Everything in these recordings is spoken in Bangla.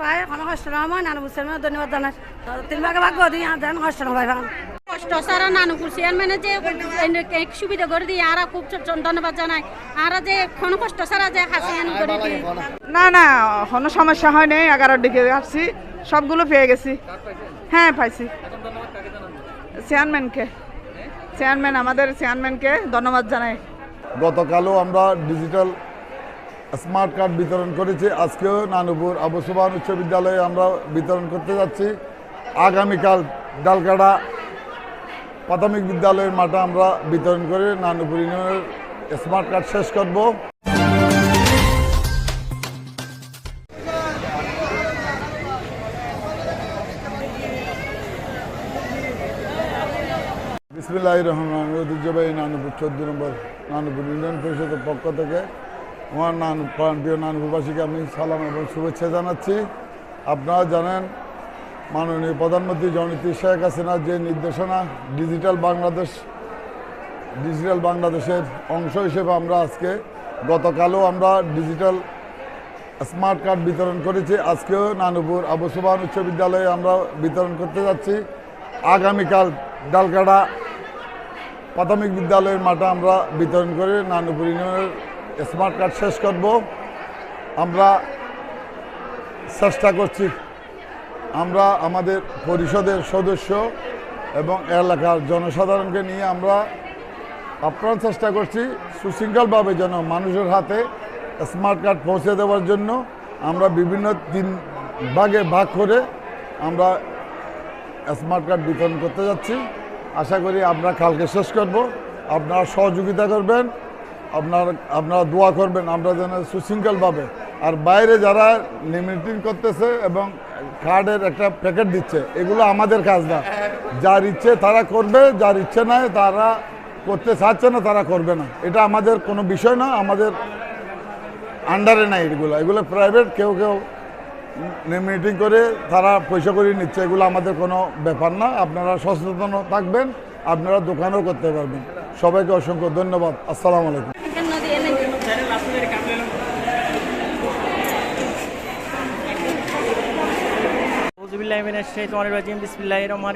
পায় কোনো কষ্ট না হয় নানু মুসলমান ধন্যবাদ জানাই। তিন ভাগে ভাগ দিই আর দেন কষ্ট না পাই কষ্ট সারা নানুপুর চেয়ারম্যানে যে এক সুবিধা করে দিয়ে আর খুব ধন্যবাদ জানাই। আর যে কোনো কষ্ট সারা যে হাসিয়ান করে দিয়ে। না না কোনো সমস্যা হয় নাই এগারোর দিকে আসছি সবগুলো পেয়ে গেছি। হ্যাঁ পাইছি। চেয়ারম্যানকে চেয়ারম্যান আমাদের চেয়ারম্যানকে ধন্যবাদ জানাই। গতকালও আমরা ডিজিটাল স্মার্ট কার্ড বিতরণ করেছি। আজকেও নানুপুর আবু সুবান উচ্চ বিদ্যালয়ে আমরা বিতরণ করতে যাচ্ছি। আগামীকাল ডালকাটা প্রাথমিক বিদ্যালয়ের মাঠে আমরা বিতরণ করে নানুপুর ইউনিয়নের স্মার্ট কার্ড শেষ করব। বিসমিল্লাহ রহমান নানুপুর চোদ্দ নম্বর নানুপুর ইউনিয়ন পরিষদের পক্ষ থেকে আমার নানু প্রাণপ্রিয় নানুপুরবাসীকে আমি সালাম এবং শুভেচ্ছা জানাচ্ছি। আপনারা জানেন, মাননীয় প্রধানমন্ত্রী জননীতি শেখ হাসিনার যে নির্দেশনা, ডিজিটাল বাংলাদেশ, ডিজিটাল বাংলাদেশের অংশ হিসেবে আমরা আজকে, গতকালও আমরা ডিজিটাল স্মার্ট কার্ড বিতরণ করেছি। আজকেও নানুপুর আবু সুবান উচ্চ বিদ্যালয়ে আমরা বিতরণ করতে যাচ্ছি। আগামীকাল ডালকাটা প্রাথমিক বিদ্যালয়ের মাঠে আমরা বিতরণ করে নানুপুর ইউনিয়নের স্মার্ট কার্ড শেষ করব। আমরা চেষ্টা করছি, আমরা আমাদের পরিষদের সদস্য এবং এলাকার জনসাধারণকে নিয়ে আমরা আপ্রাণ চেষ্টা করছি, সুশৃঙ্খলভাবে যেন মানুষের হাতে স্মার্ট কার্ড পৌঁছে দেওয়ার জন্য। আমরা বিভিন্ন তিন ভাগে ভাগ করে আমরা স্মার্ট কার্ড বিতরণ করতে যাচ্ছি। আশা করি আমরা কালকে শেষ করব। আপনারা সহযোগিতা করবেন। আপনার, আপনারা দোয়া করবেন, আমরা যেন সুশৃঙ্খলভাবে, আর বাইরে যারা লিমিটিং করতেছে এবং কার্ডের একটা প্যাকেট দিচ্ছে, এগুলো আমাদের কাজ না। যার ইচ্ছে তারা করবে, যার ইচ্ছে নাই তারা করতে চাচ্ছে না, তারা করবে না। এটা আমাদের কোনো বিষয় না, আমাদের আন্ডারে নাই এগুলো। এগুলো প্রাইভেট কেউ কেউ মিটিং করে তারা পয়সা করে নিচ্ছে, এগুলো আমাদের কোনো ব্যাপার না। আপনারা সচেতন থাকবেন, আপনারা দোকানও করতে পারবেন। সবাইকে অসংখ্য ধন্যবাদ। আসসালামু আলাইকুম।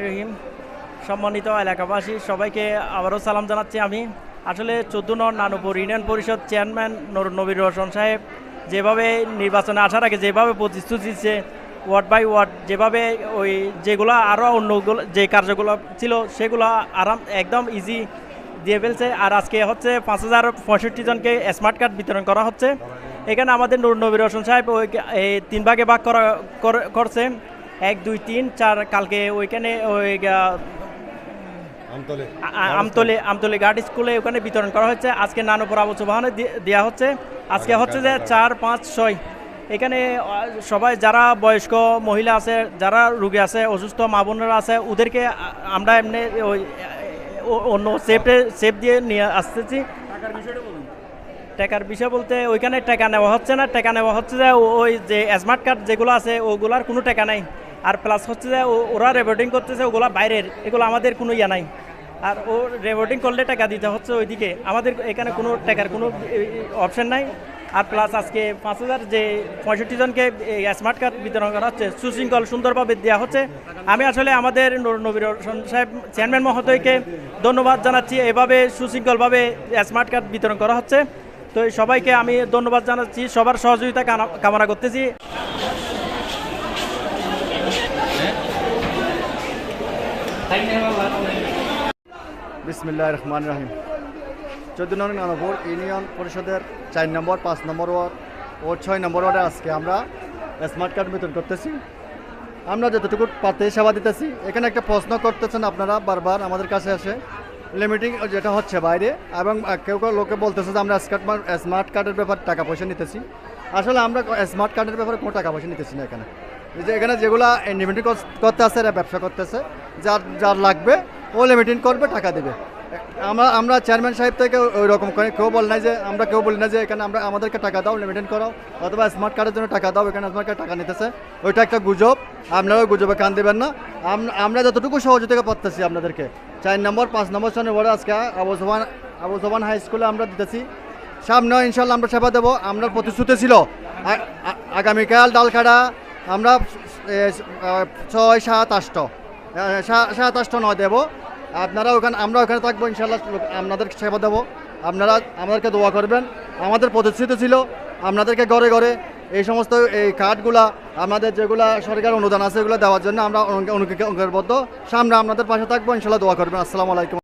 রহিম। সম্মানিত এলাকাবাসী, সবাইকে আবারও সালাম জানাচ্ছি আমি। আসলে চোদ্দ নর নানুপুর ইউনিয়ন পরিষদ চেয়ারম্যান নর নবীর রোশন সাহেব যেভাবে নির্বাচনে আসার আগে যেভাবে প্রতিশ্রুতি দিচ্ছে, ওয়ার্ড বাই ওয়ার্ড যেভাবে ওই যেগুলো আরও অন্যগুলো যে কার্যগুলো ছিল সেগুলো আরাম একদম ইজি দিয়ে ফেলছে। আর আজকে হচ্ছে পাঁচ হাজার পঁয়ষট্টি জনকে স্মার্ট কার্ড বিতরণ করা হচ্ছে। এখানে আমাদের নূর নবীর রোশন সাহেব ওই তিন ভাগে ভাগ কর- করছে। এক দুই তিন চার কালকে ওইখানে ওই আমতলি। আমতলি গার্ড স্কুলে ওখানে বিতরণ করা হচ্ছে আজকে নানুপুর আবু সুবাহানে দেওয়া হচ্ছে। আজকে হচ্ছে যে চার পাঁচ ছয়। এখানে সবাই যারা বয়স্ক মহিলা আছে যারা রুগী আছে অসুস্থ মা বোনেরা আছে ওদেরকে আমরা এমনি ওই অন্য সেফে সেফ দিয়ে নিয়ে আসতেছি। টাকার বিষয় বলতে ওইখানে টাকা নেওয়া হচ্ছে না। টাকা নেওয়া হচ্ছে যে ওই যে স্মার্ট কার্ড যেগুলো আছে, ওগুলার কোনো টাকা নাই। আর প্লাস হচ্ছে যে ওরা রেকর্ডিং করতেছে ওগুলো বাইরের, এগুলো আমাদের কোনো ইয়া নাই। আর ও রেকর্ডিং করলে টাকা দিতে হচ্ছে ওইদিকে। আমাদের এখানে কোনো টাকার কোনো অপশন নাই। আর প্লাস আজকে পাঁচ হাজার যে পঁয়ষট্টি জনকে স্মার্ট কার্ড বিতরণ করা হচ্ছে, সুশৃঙ্খল সুন্দরভাবে দেওয়া হচ্ছে। আমি আসলে আমাদের নবীর সাহেব চেয়ারম্যান মহোদয়কে ধন্যবাদ জানাচ্ছি। এভাবে সুশৃঙ্খলভাবে স্মার্ট কার্ড বিতরণ করা হচ্ছে। তো এই সবাইকে আমি ধন্যবাদ জানাচ্ছি, সবার সহযোগিতা কামনা করতেছি। বিসমিল্লাহ রহমান রহিম। চোদ্দ নং নানপুর ইউনিয়ন পরিষদের চার নম্বর, পাঁচ নম্বর ওয়ার্ড ও ছয় নম্বর ওয়ার্ডে আজকে আমরা স্মার্ট কার্ড বিতরণ করতেছি। আমরা যতটুকু পাতে সেবা দিতেছি, এখানে একটা প্রশ্ন করতেছেন আপনারা বারবার আমাদের কাছে আসে লিমিটিং যেটা হচ্ছে বাইরে এবং কেউ কেউ লোকে বলতেছে যে আমরা স্মার্ট স্মার্ট কার্ডের ব্যাপার টাকা পয়সা নিতেছি। আসলে আমরা স্মার্ট কার্ডের ব্যাপারে কোনো টাকা পয়সা নিতেছি না এখানে। যে এখানে যেগুলা লিমিটিং করতে আছে এরা, ব্যবসা করতেছে, যার যার লাগবে, ও লিমিটিং করবে, টাকা দেবে। আমরা আমরা চেয়ারম্যান সাহেব থেকে ওই রকম করে কেউ বল নাই যে, আমরা কেউ বলি না যে, এখানে আমরা, আমাদেরকে টাকা দাও লিমিটেন করাও, অথবা স্মার্ট কার্ডের জন্য টাকা দাও, এখানে স্মার্ট টাকা নিতেছে। ওইটা একটা গুজব, আপনারাও গুজবে কান দেবেন না। আমরা যতটুকু সহযোগিতা পাচ্তেছি আপনাদেরকে চার নম্বর, পাঁচ নম্বর সনের বড় আজকে আবু সোহান, আবু হাই স্কুলে আমরা দিতেছি। সামনেও ইনশাল্লাহ আমরা সেবা দেবো, আমরা প্রতিশ্রুতি ছিল। আগামীকাল ডালখাড়া আমরা ছয়, সাত, আষ্ট সাত, আষ্ট, নয় দেবো। আপনারা ওখানে, আমরা ওখানে থাকব ইনশাল্লাহ আপনাদেরকে সেবা দেবো। আপনারা আমাদেরকে দোয়া করবেন। আমাদের প্রতিশ্রুতি ছিল, আপনাদেরকে ঘরে ঘরে এই সমস্ত এই কার্ডগুলা আমাদের যেগুলা সরকার অনুদান আছে, এগুলো দেওয়ার জন্য আমরা অনু- অনু- অনুকরবদ্ধ সামনে আপনাদের পাশে থাকব, ইনশাল্লাহ দোয়া করবেন। আসসালামু আলাইকুম।